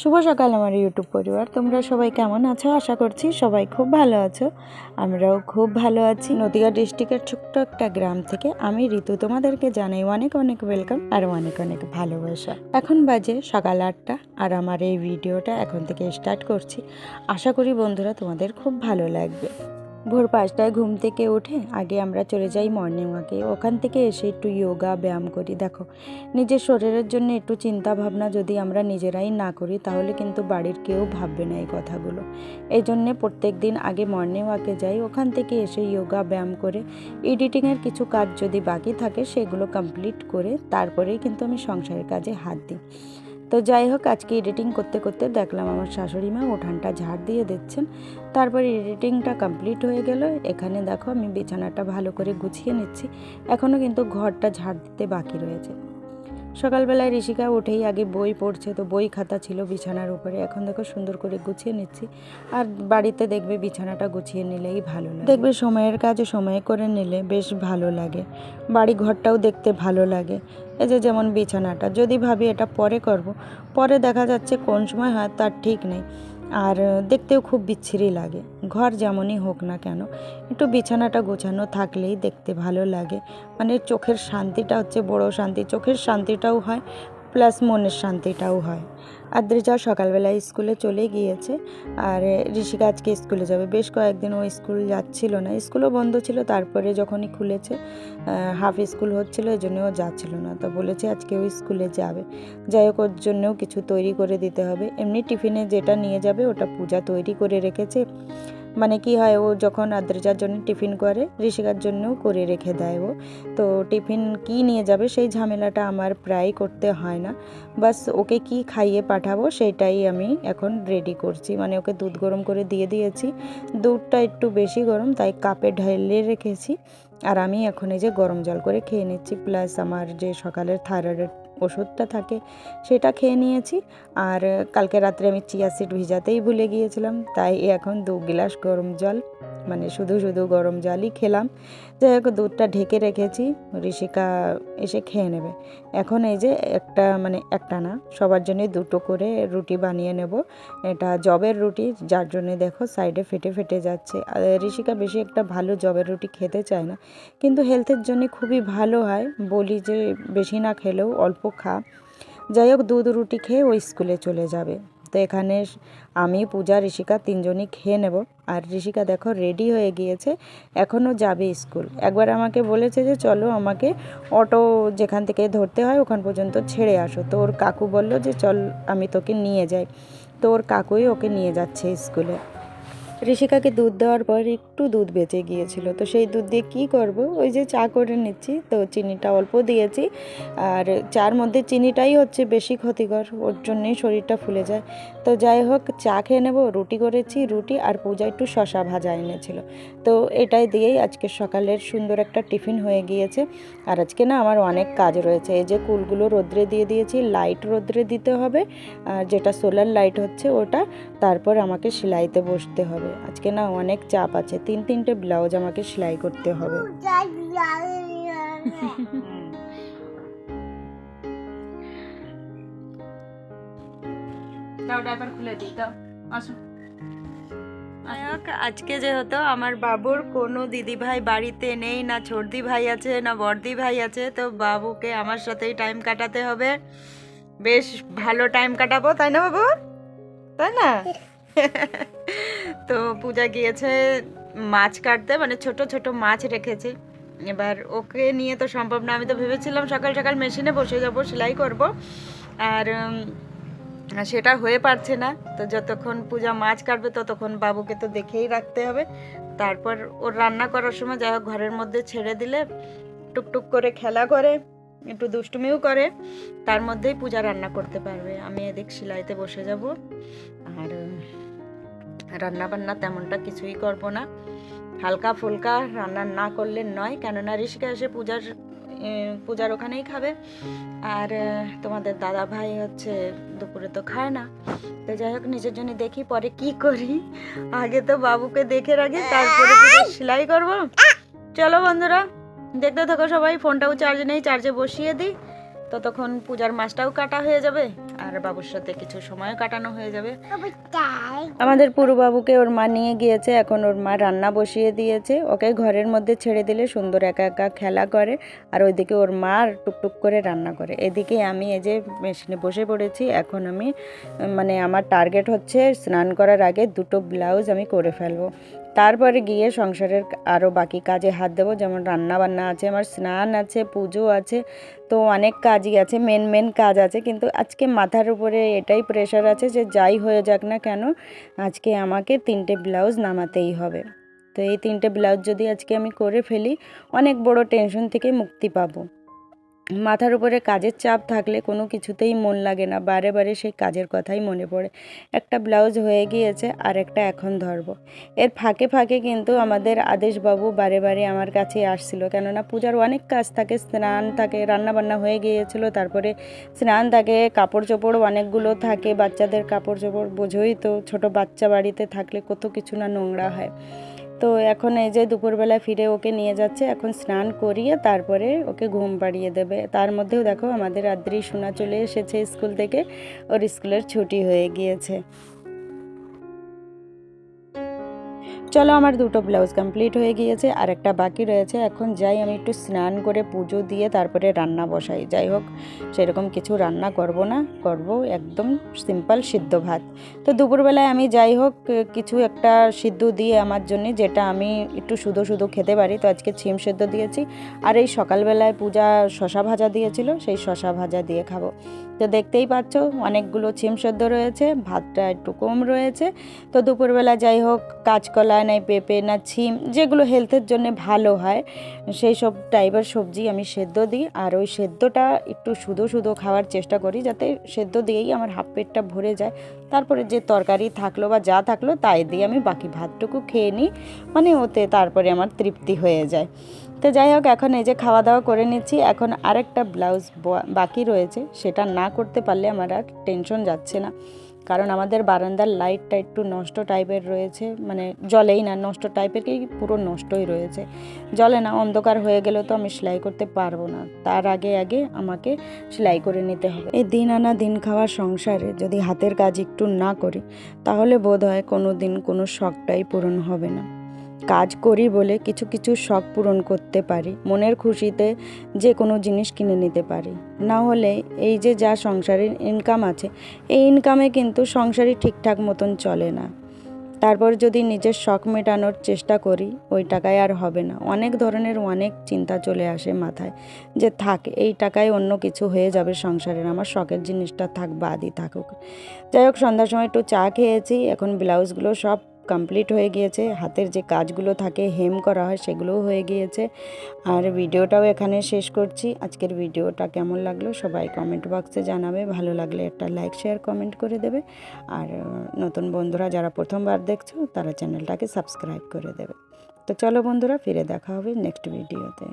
শুভ সকাল আমার ইউটিউব পরিবার। তোমরা সবাই কেমন আছো? আশা করছি সবাই খুব ভালো আছো। আমরাও খুব ভালো আছি। নদীয়া ডিস্ট্রিক্টের ছোট্ট একটা গ্রাম থেকে আমি ঋতু। তোমাদেরকে জানাই অনেক অনেক ওয়েলকাম আর অনেক অনেক ভালোবাসা। এখন বাজে সকাল আটটা আর আমার এই ভিডিওটা এখন থেকে স্টার্ট করছি। আশা করি বন্ধুরা তোমাদের খুব ভালো লাগবে। ভোর পাঁচটায় ঘুম থেকে উঠে আগে আমরা চলে যাই মর্নিং ওয়াকে ওখান থেকে এসে একটু যোগা ব্যায়াম করি। দেখো, নিজের শরীরের জন্য একটু চিন্তা ভাবনা যদি আমরা নিজেরাই না করি, তাহলে কিন্তু বাড়ির কেউ ভাববে না এই কথাগুলো। এই জন্যে প্রত্যেক দিন আগে মর্নিং ওয়াকে যাই। ওখান থেকে এসে যোগা ব্যায়াম করে এডিটিংয়ের কিছু কাজ যদি বাকি থাকে, সেগুলো কমপ্লিট করে তারপরেই কিন্তু আমি সংসারের কাজে হাত দিই। তো যাই হোক, আজকে এডিটিং করতে করতে দেখলাম আমার শাশুড়ি মা উঠানটা ঝাড় দিয়ে দিচ্ছেন। তারপর এডিটিংটা কমপ্লিট হয়ে গেল। এখানে দেখো আমি বিছানাটা ভালো করে গুছিয়ে নিচ্ছি। এখনও কিন্তু ঘরটা ঝাড় দিতে বাকি রয়েছে। সকালবেলায় ঋষিকা উঠেই আগে বই পড়ছে, তো বই খাতা ছিল বিছানার উপরে। এখন দেখো সুন্দর করে গুছিয়ে নিচ্ছি। আর বাড়িতে দেখবে বিছানাটা গুছিয়ে নিলেই ভালো লাগে। দেখবে সময়ের কাজে সময়ে করে নিলে বেশ ভালো লাগে। বাড়ি ঘরটাও দেখতে ভালো লাগে। এই যে যেমন বিছানাটা, যদি ভাবি এটা পরে করব, পরে দেখা যাচ্ছে কোন সময় হয় তার ঠিক নেই। আর দেখতেও খুব বিচ্ছিরি লাগে। ঘর যেমনই হোক না কেন, একটু বিছানাটা গোছানো থাকলেই দেখতে ভালো লাগে। মানে চোখের শান্তিটা হচ্ছে বড় শান্তি। চোখের শান্তিটাও হয় প্লাস মনের শান্তিটাও হয়। আদ্রিজা সকালবেলায় স্কুলে চলে গিয়েছে। আর ঋষিকা আজকে স্কুলে যাবে। বেশ কয়েকদিন ও স্কুল যাচ্ছিল না। স্কুলও বন্ধ ছিল, তারপরে যখনই খুলেছে হাফ স্কুল হচ্ছিল এই জন্য ও যাচ্ছিল না। তো বলেছে আজকে ও স্কুলে যাবে। যাই হোক, ওর জন্যও কিছু তৈরি করে দিতে হবে। এমনি টিফিনে যেটা নিয়ে যাবে, ওটা পূজা তৈরি করে রেখেছে। মানে কি হয়, ও যখন আদ্রিজার জন্য টিফিন করে, ঋষিকার জন্যও করে রেখে দেয় ও। তো টিফিন কি নিয়ে যাবে সেই ঝামেলাটা আমার প্রায় করতে হয় না। বাস ওকে কি খাইয়ে পাঠাবো সেটাই আমি এখন রেডি করছি। মানে ওকে দুধ গরম করে দিয়ে দিয়েছি। দুধটা একটু বেশি গরম, তাই কাপে ঢেলে রেখেছি। আর আমি এখন এই যে গরম জল করে খেয়ে নিচ্ছি, প্লাস আমার যে সকালের থাইরয়েডের ওষুধটা থাকে, সেটা খেয়ে নিয়েছি। আর কালকে রাত্রে আমি চিয়া সিড ভিজাতেই ভুলে গিয়েছিলাম, তাই এখন দু গ্লাস গরম জল মানে শুধু শুধু গরম জলই খেলাম। যাই হোক, দুধটা ঢেকে রেখেছি, ঋষিকা এসে খেয়ে নেবে। এখন এই যে একটা মানে একটা না, সবার জন্য দুটো করে রুটি বানিয়ে নেব। এটা জবের রুটি, যার জন্য দেখো সাইডে ফেটে ফেটে যাচ্ছে। আর ঋষিকা বেশি একটা ভালো জবের রুটি খেতে চায় না, কিন্তু হেলথের জন্য খুবই ভালো হয়। বলি যে বেশি না খেলেও অল্প খা। যাই হোক দুধ রুটি খেয়ে ওই স্কুলে চলে যাবে। তো এখানে আমি, পূজা, ঋষিকা তিনজনই খেয়ে নেব। আর ঋষিকা দেখো রেডি হয়ে গিয়েছে, এখনও যাবে স্কুল। একবার আমাকে বলেছে যে, চলো আমাকে অটো যেখান থেকে ধরতে হয়, ওখান পর্যন্ত ছেড়ে আসো। তো ওর কাকু বলল যে, চল, আমি তোকে নিয়ে যাই। তো ওর কাকুই ওকে নিয়ে যাচ্ছে স্কুলে। ঋষিকাকে দুধ দেওয়ার পর একটু দুধ বেঁচে গিয়েছিল। তো সেই দুধ দিয়ে কী করব? ওই যে চা করে নিচ্ছি। তো চিনিটা অল্প দিয়েছি। আর চার মধ্যে চিনিটাই হচ্ছে বেশি ক্ষতিকর। ওর জন্যই শরীরটা ফুলে যায়। তো যাই হোক, চা খেয়ে নেব, রুটি করেছি, রুটি আর পূজা একটু শশা ভাজা এনেছিল। তো এটাই দিয়েই আজকে সকালের সুন্দর একটা টিফিন হয়ে গিয়েছে। আর আজকে না আমার অনেক কাজ রয়েছে। এই যে কুলগুলো রোদ্রে দিয়ে দিয়েছি, লাইট রোদ্রে দিতে হবে। আর যেটা সোলার লাইট হচ্ছে ওটা, তারপর আমাকে সেলাইতে বসতে হবে। আজকে না অনেক চাপ আছে। তিন তিনটে ব্লাউজ আমাকে সেলাই করতে হবে। আজকে যেহেতু আমার বাবুর কোনো দিদি ভাই বাড়িতে নেই না ছোটদি ভাই আছে না বড়দি ভাই আছে তো বাবুকে আমার সাথেই টাইম কাটাতে হবে। বেশ ভালো টাইম কাটাবো তাই না বাবু? তাই না? তো পূজা গিয়েছে মাছ কাটতে মানে ছোট ছোট মাছ রেখেছি। এবার ওকে নিয়ে তো সম্ভব না, আমি তো ভেবেছিলাম সকাল সকাল মেশিনে বসে যাব, সেলাই করব। আর সেটা হয়ে পারছে না। তো যতক্ষণ পূজা মাছ কাটবে, ততক্ষণ বাবুকে তো দেখেই রাখতে হবে। তারপর ওর রান্না করার সময় যাই হোক ঘরের মধ্যে ছেড়ে দিলে, টুকটুক করে খেলা করে, একটু দুষ্টুমিও করে, তার মধ্যেই পূজা রান্না করতে পারবে। আমি এদিক সেলাইতে বসে যাব। আর রান্না বান্না তেমনটা কিছুই করব না। হালকা ফুলকা রান্না না করলে নয় কেননা ঋষিকা এসে পূজার পূজার ওখানেই খাবে। আর তোমাদের দাদা ভাই হচ্ছে দুপুরে তো খায় না। তো যাই হোক নিজের জন্য দেখি পরে কি করি। আগে তো বাবুকে দেখে রাখি তারপরে সেলাই করব। চলো বন্ধুরা দেখতে থাকো সবাই ফোনটাও চার্জে নেই চার্জে বসিয়ে দিই। ততক্ষণ পূজার মাছটাও কাটা হয়ে যাবে। আর বাবুর সাথে কিছু সময় কাটানো হয়ে যাবে। আমাদের পুরু বাবুকে ওর মা নিয়ে গিয়েছে এখন ওর মা রান্না বসিয়ে দিয়েছে। ওকে ঘরের মধ্যে ছেড়ে দিলে সুন্দর একা একা খেলা করে আর ওইদিকে ওর মা আর টুকটুক করে রান্না করে। এদিকে আমি এই যে মেশিনে বসে পড়েছি এখন আমি মানে আমার টার্গেট হচ্ছে স্নান করার আগে দুটো ব্লাউজ আমি করে ফেলব। তারপরে গিয়ে সংসারের আরও বাকি কাজে হাত দেবো, যেমন রান্না বান্না আছে, আমার স্নান আছে, পুজো আছে, তো অনেক কাজই আছে মেন মেন কাজ আছে, কিন্তু আজকে মাথার উপরে এটাই প্রেশার আছে যে যাই হয়ে যাক না কেন, আজকে আমাকে তিনটে ব্লাউজ নামাতেই হবে। তো এই তিনটে ব্লাউজ যদি আজকে আমি করে ফেলি, অনেক বড় টেনশন থেকে মুক্তি পাবো। মাথার উপরে কাজের চাপ থাকলে কোনো কিছুতেই মন লাগে না। বারে বারে সেই কাজের কথাই মনে পড়ে। একটা ব্লাউজ হয়ে গিয়েছে আর একটা এখন ধরবো। এর ফাঁকে ফাঁকে কিন্তু আমাদের আদেশবাবু বারে বারে আমার কাছে আসছিল। কেননা পূজার অনেক কাজ থাকে, স্নান থাকে রান্না বান্না হয়ে গিয়েছিল। তারপরে স্নান থাকে কাপড় চোপড় অনেকগুলো থাকে, বাচ্চাদের কাপড় চোপড় বোঝোই তো। ছোট বাচ্চা বাড়িতে থাকলে কত কিছু না নোংরা হয়। তো এখন এই যে দুপুরবেলা ফিরে ওকে নিয়ে যাচ্ছে, এখন স্নান করিয়ে তারপরে ওকে ঘুম পাড়িয়ে দেবে। তার মধ্যেও দেখো আমাদের আদ্রি, সোনা চলে এসেছে স্কুল থেকে, ওর স্কুলের ছুটি হয়ে গিয়েছে। চলো আমার দুটো ব্লাউজ কমপ্লিট হয়ে গিয়েছে, আর একটা বাকি রয়েছে। এখন যাই, আমি একটু স্নান করে পুজো দিয়ে তারপরে রান্না বসাই। যাই হোক, সেরকম কিছু রান্না করব না, করব একদম সিম্পল সিদ্ধ ভাত। তো দুপুরবেলায় আমি যাই হোক, কিছু একটা সিদ্ধ দিয়ে আমার জন্য, যেটা আমি একটু শুধু শুধু খেতে পারি। তো আজকে ছিম সেদ্ধ দিয়েছি, আর এই সকালবেলায় পূজা শশা ভাজা দিয়েছিল, সেই শশা ভাজা দিয়ে খাব। তো দেখতেই পাচ্ছ, অনেকগুলো ছিম সেদ্ধ রয়েছে, ভাতটা একটু কম রয়েছে। তো দুপুরবেলা যাই হোক, কাঁচকলা নাই, পেঁপে না ছিম, যেগুলো হেলথের জন্য ভালো হয়, সেই সব টাইপের সবজি আমি সেদ্ধ দিই। আর ওই সেদ্ধটা একটু শুধু শুধু খাওয়ার চেষ্টা করি, যাতে সেদ্ধ দিয়েই আমার হাফ পেটটা ভরে যায়। তারপরে যে তরকারি থাকল বা যা থাকল, তাই দিয়ে আমি বাকি ভাতটুকু খেয়ে নিই মানে ওতে তারপরে আমার তৃপ্তি হয়ে যায়। তো যাই হোক, এখন এই যে খাওয়া দাওয়া করে নিচ্ছি, এখন আরেকটা ব্লাউজ বাকি রয়েছে, সেটা না করতে পারলে আমার আর টেনশন যাচ্ছে না। কারণ আমাদের বারান্দার লাইটটা একটু নষ্ট টাইপের রয়েছে মানে জলেই না, নষ্ট টাইপের কি পুরো নষ্টই রয়েছে। জলে না, অন্ধকার হয়ে গেলে তো আমি সেলাই করতে পারব না। তার আগে আগে আমাকে সেলাই করে নিতে হবে। এই দিন আনা দিন খাওয়া সংসারে যদি হাতের কাজ একটু না করি, তাহলে বোধ হয় কোনো দিন কোনো শখটাই পূরণ হবে না। কাজ করি বলে কিছু কিছু শখ পূরণ করতে পারি, মনের খুশিতে যে কোনো জিনিস কিনে নিতে পারি। না হলে এই যে যা সংসারের ইনকাম আছে, এই ইনকামে কিন্তু সংসারই ঠিকঠাক মতন চলে না। তারপর যদি নিজের শখ মেটানোর চেষ্টা করি, ওই টাকায় আর হবে না। অনেক ধরনের অনেক চিন্তা চলে আসে মাথায় যে, থাক, এই টাকায় অন্য কিছু হয়ে যাবে সংসারের, আমার শখের জিনিসটা থাক, বাদই থাকুক। যাই হোক, সন্ধ্যার সময় একটু চা খেয়েছি, এখন ব্লাউজগুলো সব কমপ্লিট হয়ে গিয়েছে। হাতের যে কাজগুলো থাকে হেম করা হয়, সেগুলোও হয়ে গিয়েছে। আর ভিডিওটাও এখানে শেষ করছি। আজকের ভিডিওটা কেমন লাগল সবাই কমেন্ট বক্সে জানাবে। ভালো লাগলে একটা লাইক শেয়ার কমেন্ট করে দেবে। আর নতুন বন্ধুরা যারা প্রথমবার দেখছ, তারা চ্যানেলটাকে সাবস্ক্রাইব করে দেবে। তো চলো বন্ধুরা, ফিরে দেখা হবে নেক্সট ভিডিওতে